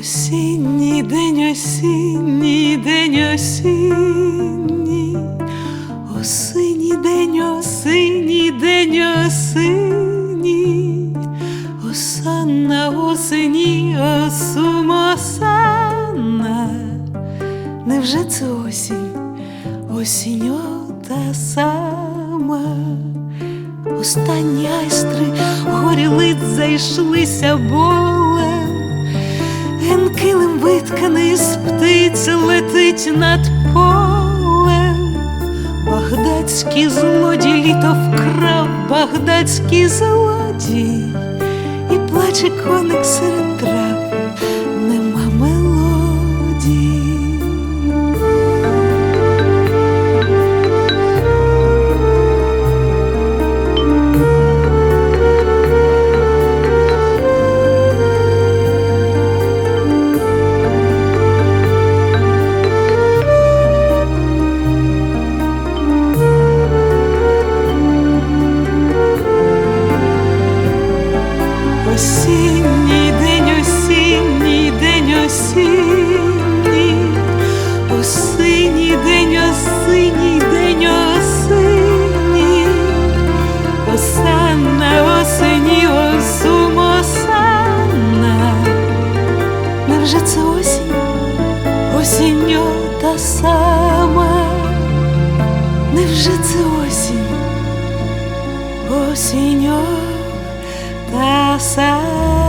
Осінній день, осінній день, осінній, осінній день, осінній день, осінній, осанна осені, осумосанна. Невже це осінь, осінь та сама? Останні айстри горілиць зайшлися болем, птиць летить над полем. Багдадський злодій літо вкрав, багдадський злодій, і плаче коник серед Осінній день, осінній день, осінній, осінній день, осінній день, осінній, осанна, осені, осум, осанна. Невже це осінь, осінь та сама? Невже це осінь, осінь та сама?